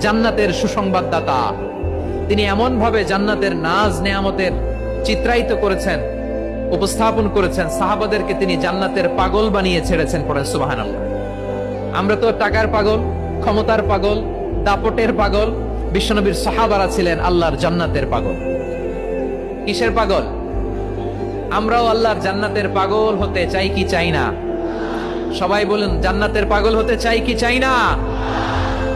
জান্নাতের সুসংবাদদাতা। তিনি এমন ভাবে জান্নাতের নাজ নেয়ামতের চিত্রায়িত করেছেন, উপস্থাপন করেছেন, সাহাবাদেরকে তিনি জান্নাতের পাগল বানিয়ে ছেড়েছেন পড়েন সুবাহান আমরা তো টাকার পাগল, ক্ষমতার পাগল, দাপটের পাগল, বিশ্বনবীর সাহাবারা ছিলেন আল্লাহর জান্নাতের পাগল। কিসের পাগল? আমরাও আল্লাহর জান্নাতের পাগল হতে চাই কি চাই না? সবাই বলুন, জান্নাতের পাগল হতে চাই কি চাই না?